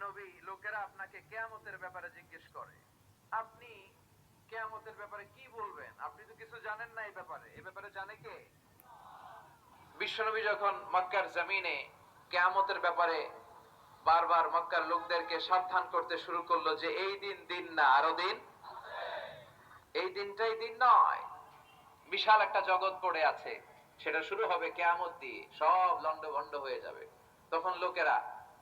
নবী লোকেরা আপনাকে কেয়ামতের ব্যাপারে জিজ্ঞেস করে। আপনি কেয়ামতের ব্যাপারে কি বলবেন? আপনি তো কিছু জানেন না এই ব্যাপারে। এই ব্যাপারে জানে কে? বিশ্বনবী যখন মক্কার জমিনে কেয়ামতের ব্যাপারে বারবার মক্কার লোকদেরকে সাবধান করতে শুরু করল যে, এই দিন দিন না, আরও দিন? এই দিনটাই দিন নয়। বিশাল একটা জগৎ পড়ে আছে। সেটা শুরু হবে কেয়ামত দিয়ে। সব লন্ড ভন্ড হয়ে যাবে। তখন লোকেরা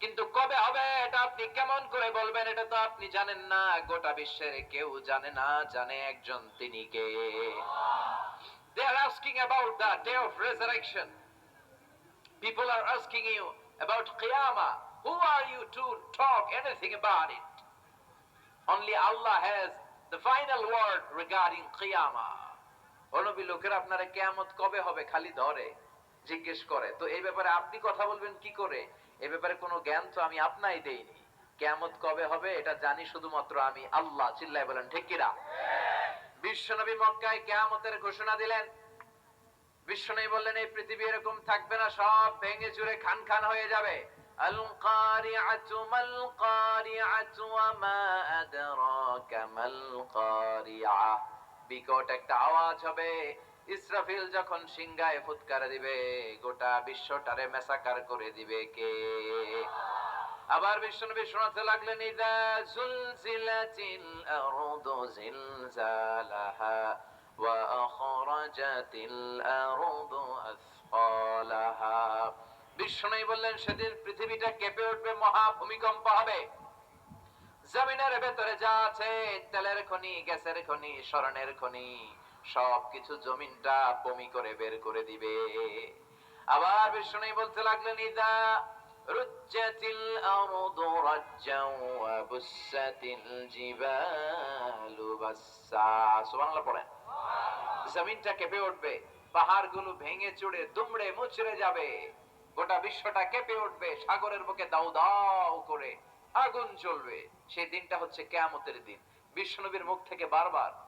কিন্তু কবে হবে এটা আপনি কেমন করে বলবেন, এটা তো আপনি জানেন না। গোটা বিশ্বের কেউ জানে না, জানে একজন তিনি কে। They are asking about the day of resurrection people are asking you about কেয়ামা who are you to talk anything about it only Allah has the final word regarding কেয়ামা অনবি লোকের আপনার কেয়ামত কবে হবে খালি ধরে, জিজ্ঞেস করে। তো এই ব্যাপারে আপনি কথা বলবেন কি করে? এই ব্যাপারে কোনো জ্ঞান তো আমি আপনাই দেইনি। কেয়ামত কবে হবে এটা জানি শুধুমাত্র আমি আল্লাহ চিল্লাই বলেন, ঠিক কিনা? বিশ্বনবী মক্কায় কেয়ামতের ঘোষণা দিলেন। বিশ্বনবী বললেন, এই পৃথিবী এরকম থাকবে না, সব ভেঙে চুরে খান খান হয়ে যাবে। বিকট একটা আওয়াজ হবে। ইসরাফিল যখন সিংহায় ফুৎকার দিবে, গোটা বিশ্বটারে মেসাকার করে দিবে কে? আবার বিশ্বনবী শোনাতে লাগলেন, ইদা জুলজিলাতিল আরদু জিলজালাহা ওয়া আখরাজাতিল আরদু আসফালাহা। বিশ্বনবী বললেন, সেদিন পৃথিবীটা কেঁপে উঠবে, মহা ভূমিকম্প হবে। জমিনের ভেতরে যা আছে, তেলের খনি, গ্যাসের খনি, স্বর্ণের খনি সবকিছু জমিনটা বমি করে বের করে দিবে। আবার বিষ্ণু বলতে লাগলেন, ইদা পড়েন। জমিনটা কেঁপে উঠবে, পাহাড়গুলো ভেঙে চুড়ে, দুমড়ে মুচড়ে যাবে। গোটা বিশ্বটা কেঁপে উঠবে, সাগরের বুকে দাউ দাউ করে আগুন চলবে সেই দিনটা হচ্ছে কেয়ামতের দিন। বিশ্বনবীর মুখ থেকে বারবার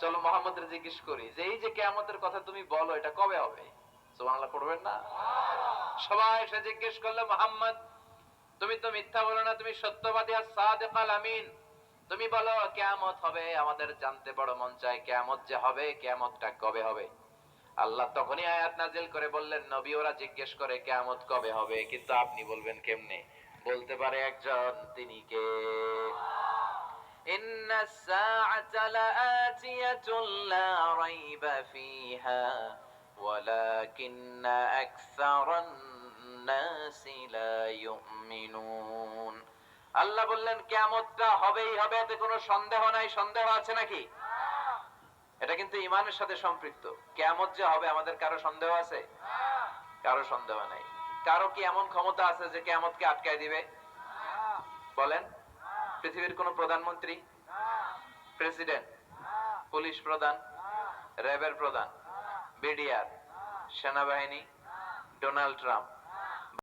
চলো মোহাম্মদের জিজ্ঞেস করি, যে এই যে কেয়ামতের কথা তুমি বলো, এটা কবে হবে? সুবহানাল্লাহ, পড়বেন না? সবাই এসে জিজ্ঞেস করলে, মোহাম্মদ, তুমি তো মিথ্যা বলো না, তুমি সত্যবাদী আর সাদেকাল আমিন। তুমি বলো, কেয়ামত হবে, আমাদের জানতে বড় মন চায় কেয়ামত যে হবে, কেয়ামতটা কবে হবে? আল্লাহ তখনই আয়াত নাজিল করে বললেন, নবী ওরা জিজ্ঞেস করে, কেয়ামত কবে হবে? কিন্তু আপনি বলবেন কেমনে? বলতে পারে একজন, তিনি কে? الساعة لآتية لا ريب فيها ولكن أكثر الناس لا يؤمنون আল্লাহ বললেন কেয়ামতটা হবেই হবে এতে কোনো সন্দেহ নাই সন্দেহ আছে নাকি এটা কিন্তু ইমানের সাথে সম্পৃক্ত কেয়ামত যে হবে আমাদের কারো সন্দেহ আছে কারো সন্দেহ নাই কারো কি এমন ক্ষমতা আছে যে কেয়ামতকে আটকায় দিবে বলেন পৃথিবীর কোন প্রধানমন্ত্রী প্রেসিডেন্ট পুলিশ প্রধান র্যাবের প্রধান বিডিআর সেনাবাহিনী ডোনাল্ড ট্রাম্প।